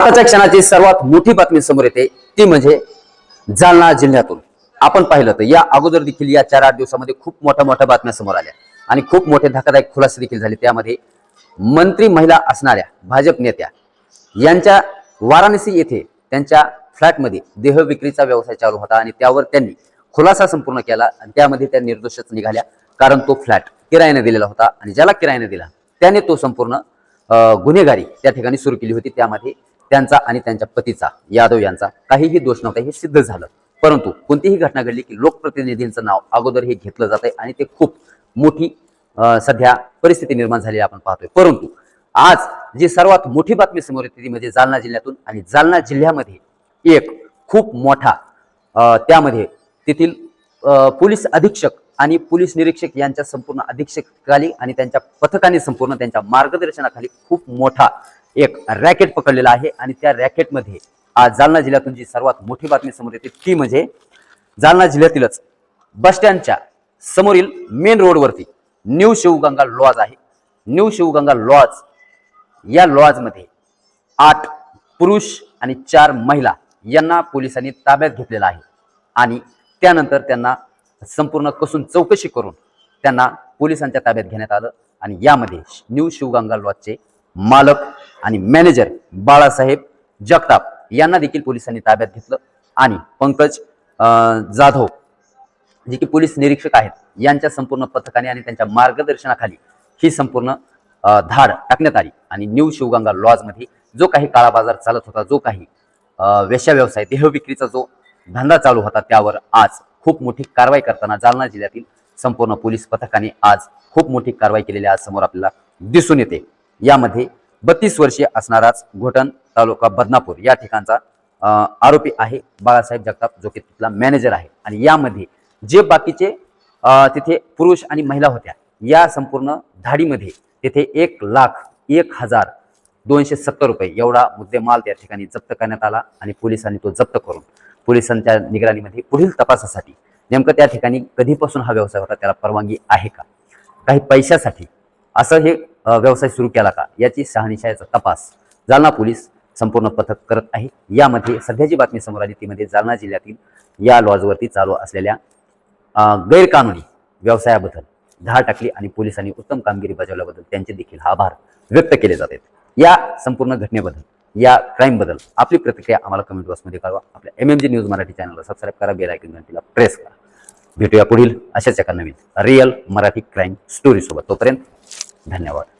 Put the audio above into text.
आताच्या क्षणाची सर्वात मोठी बातमी समोर येते. ती म्हणजे जालना जिल्ह्यातून. आपण पाहिलं तर या अगोदर देखील या चार आठ दिवसामध्ये खूप मोठ्या मोठ्या बातम्या समोर आल्या. आणि खूप मोठे धक्कादायक खुलासे देखील झाले. त्यामध्ये मंत्री महिला असणाऱ्या भाजप नेत्या यांच्या वाराणसी येथे त्यांच्या फ्लॅटमध्ये देह विक्रीचा व्यवसाय चालू होता आणि त्यावर त्यांनी खुलासा संपूर्ण केला आणि त्यामध्ये त्या निर्दोषच निघाल्या. कारण तो फ्लॅट किरायाने दिलेला होता आणि ज्याला किरायाने दिला त्याने तो संपूर्ण गुन्हेगारी त्या ठिकाणी सुरू केली होती. त्यामध्ये त्यांचा आणि त्यांच्या पतीचा यादव यांचा काहीही दोष नव्हता हे सिद्ध झालं. परंतु कोणतीही घटना घडली की लोकप्रतिनिधींचं नाव अगोदर हे घेतलं जात आहे आणि ते खूप मोठी सध्या परिस्थिती निर्माण झालेली आपण पाहतोय. परंतु आज जी सर्वात मोठी बातमी समोर येते ती म्हणजे जालना जिल्ह्यातून आणि जालना जिल्ह्यामध्ये एक खूप मोठा त्यामध्ये तेथील पोलीस अधीक्षक आणि पोलीस निरीक्षक यांच्या संपूर्ण अधीक्षकाली आणि त्यांच्या पथकाने संपूर्ण त्यांच्या मार्गदर्शनाखाली खूप मोठा एक रॅकेट पकडलेला आहे आणि त्या रॅकेटमध्ये आज जालना जिल्ह्यातून जी सर्वात मोठी बातमी समोर येते ती म्हणजे जालना जिल्ह्यातीलच बसस्टँडच्या समोरील मेन रोडवरती न्यू शिवगंगा लॉज आहे. न्यू शिवगंगा लॉज या लॉजमध्ये आठ पुरुष आणि चार महिला यांना पोलिसांनी ताब्यात घेतलेला आहे. आणि त्यानंतर त्यांना संपूर्ण कसून चौकशी करून त्यांना पोलिसांच्या ताब्यात घेण्यात आलं आणि यामध्ये न्यू शिवगंगा लॉजचे मालक आणि मॅनेजर बाळासाहेब जगताप यांना देखील पोलिसांनी ताब्यात घेतलं. आणि पंकज जाधव जे की पोलीस निरीक्षक आहेत यांच्या संपूर्ण पथकाने आणि त्यांच्या मार्गदर्शनाखाली ही संपूर्ण धाड टाकण्यात आली. आणि न्यू शिवगंगा लॉजमध्ये जो काही काळा बाजार चालत होता जो काही वेश्या व्यवसाय देह विक्रीचा जो धंदा चालू होता त्यावर आज खूप मोठी कारवाई करताना जालना जिल्ह्यातील संपूर्ण पोलीस पथकाने आज खूप मोठी कारवाई केलेली आज समोर आपल्याला दिसून येते. यामध्ये बत्तीस वर्षीय असणाराच घोटण तालुका बदनापूर या ठिकाणचा आरोपी आहे बाळासाहेब जगताप जो की तिथला मॅनेजर आहे. आणि यामध्ये जे बाकीचे तिथे पुरुष आणि महिला होत्या या संपूर्ण धाडीमध्ये तिथे एक लाख एक हजार दोनशे सत्तर रुपये एवढा मुद्देमाल त्या ठिकाणी जप्त करण्यात आला आणि पोलिसांनी तो जप्त करून पोलिसांच्या निगराणीमध्ये पुढील तपासासाठी नेमकं त्या ठिकाणी कधीपासून हा व्यवसाय होता त्याला परवानगी आहे का? काही पैशासाठी असं हे व्यवसाय सुरू केला का? याची शहानिशाचा तपास जालना पोलीस संपूर्ण पथक करत आहे. यामध्ये सध्या जी बातमी समोर आली. ती म्हणजे जालना जिल्ह्यातील या लॉजवरती चालू असलेल्या गैरकानुनी व्यवसायाबद्दल धाड टाकली आणि पोलिसांनी उत्तम कामगिरी बजावल्याबद्दल त्यांचे देखील आभार व्यक्त केले जात आहेत. या संपूर्ण घटनेबद्दल या क्राईमबद्दल आपली प्रतिक्रिया आम्हाला कमेंट बॉक्समध्ये कळवा. आपल्या M M G news Marathi चॅनलला सबस्क्राईब करा बेल आयकन घंटीला प्रेस करा. भेटूया पुढील अशाच एका नवीन रिअल मराठी क्राईम स्टोरीसोबत तोपर्यंत धन्यवाद.